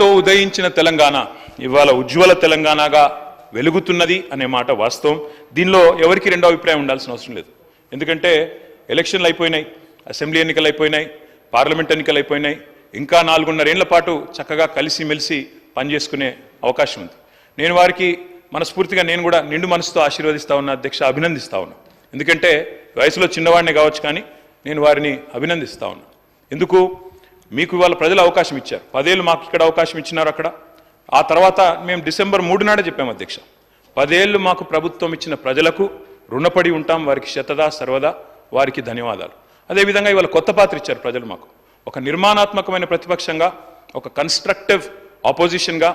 తో ఉదయించిన తెలంగాణ ఇవాళ ఉజ్వల తెలంగాణగా వెలుగుతున్నది అనే మాట వాస్తవం. దీనిలో ఎవరికి రెండో అభిప్రాయం ఉండాల్సిన అవసరం లేదు. ఎందుకంటే ఎలక్షన్లు అయిపోయినాయి అసెంబ్లీ ఎన్నికలు అయిపోయినాయి పార్లమెంట్ ఎన్నికలు అయిపోయినాయి. ఇంకా నాలుగున్నరేళ్ళ పాటు చక్కగా కలిసిమెలిసి పనిచేసుకునే అవకాశం ఉంది. నేను వారికి మనస్ఫూర్తిగా నేను కూడా నిండు మనసుతో ఆశీర్వదిస్తా ఉన్నా అధ్యక్ష అభినందిస్తా ఉన్నా. ఎందుకంటే వయసులో చిన్నవాడిని కావచ్చు కానీ నేను వారిని అభినందిస్తా ఉన్నా. ఎందుకు? మీకు ఇవాళ ప్రజలు అవకాశం ఇచ్చారు. పదేళ్ళు మాకు ఇక్కడ అవకాశం ఇచ్చినారు అక్కడ. ఆ తర్వాత మేము డిసెంబర్ మూడు నాడే చెప్పాము అధ్యక్ష. పదేళ్ళు మాకు ప్రభుత్వం ఇచ్చిన ప్రజలకు రుణపడి ఉంటాం వారికి శతదా సర్వదా వారికి ధన్యవాదాలు. అదేవిధంగా ఇవాళ కొత్త పాత్ర ఇచ్చారు ప్రజలు మాకు. ఒక నిర్మాణాత్మకమైన ప్రతిపక్షంగా ఒక కన్స్ట్రక్టివ్ ఆపోజిషన్గా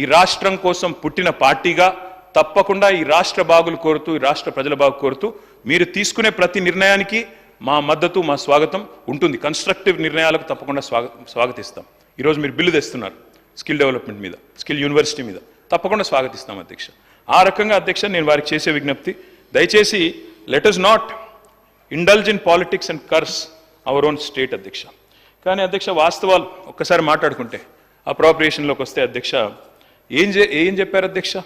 ఈ రాష్ట్రం కోసం పుట్టిన పార్టీగా తప్పకుండా ఈ రాష్ట్ర బాగులు కోరుతూ ఈ రాష్ట్ర ప్రజల బాగు కోరుతూ మీరు తీసుకునే ప్రతి నిర్ణయానికి మా మద్దతు మా స్వాగతం ఉంటుంది. కన్స్ట్రక్టివ్ నిర్ణయాలకు తప్పకుండా స్వాగ స్వాగతిస్తాం. ఈరోజు మీరు బిల్లు తెస్తున్నారు స్కిల్ డెవలప్మెంట్ మీద స్కిల్ యూనివర్సిటీ మీద. తప్పకుండా స్వాగతిస్తాం అధ్యక్ష. ఆ రకంగా అధ్యక్ష నేను వారికి చేసే విజ్ఞప్తి దయచేసి let us not indulge in politics and curse our own state అధ్యక్ష. కానీ అధ్యక్ష వాస్తవాలు ఒక్కసారి మాట్లాడుకుంటే అప్రాప్రియేషన్లోకి వస్తే అధ్యక్ష ఏం చే ఏం చెప్పారు అధ్యక్ష?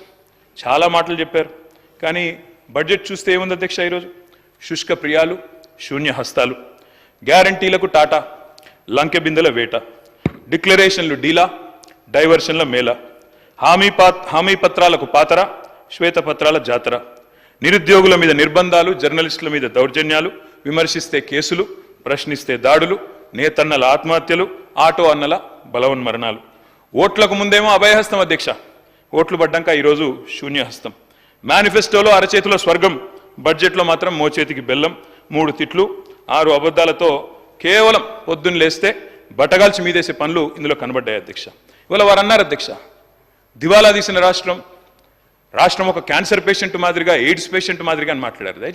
చాలా మాటలు చెప్పారు. కానీ బడ్జెట్ చూస్తే ఏముంది అధ్యక్ష ఈరోజు? శుష్క ప్రియాలు శూన్య హస్తాలు గ్యారంటీలకు టాటా లంకె బిందెల వేట డిక్లరేషన్లు డీలా డైవర్షన్ల మేళ హామీ పాత్ హామీ పత్రాలకు పాతర శ్వేతపత్రాల జాతర. నిరుద్యోగుల మీద నిర్బంధాలు జర్నలిస్టుల మీద దౌర్జన్యాలు విమర్శిస్తే కేసులు ప్రశ్నిస్తే దాడులు నేతన్నల ఆత్మహత్యలు ఆటో అన్నల బలవన్మరణాలు. ఓట్లకు ముందేమో అభయహస్తం అధ్యక్ష. ఓట్లు పడ్డాక ఈరోజు శూన్యహస్తం. మేనిఫెస్టోలో అరచేతిలో స్వర్గం బడ్జెట్లో మాత్రం మోచేతికి బెల్లం మూడు తిట్లు ఆరు అబద్ధాలతో కేవలం పొద్దున్న లేస్తే బట్టగాల్చి మీదేసే పనులు ఇందులో కనబడ్డాయి అధ్యక్ష. ఇవాళ వారు అన్నారు అధ్యక్ష దివాలా తీసిన రాష్ట్రం రాష్ట్రం ఒక క్యాన్సర్ పేషెంట్ మాదిరిగా ఎయిడ్స్ పేషెంట్ మాదిరిగా అని మాట్లాడారు.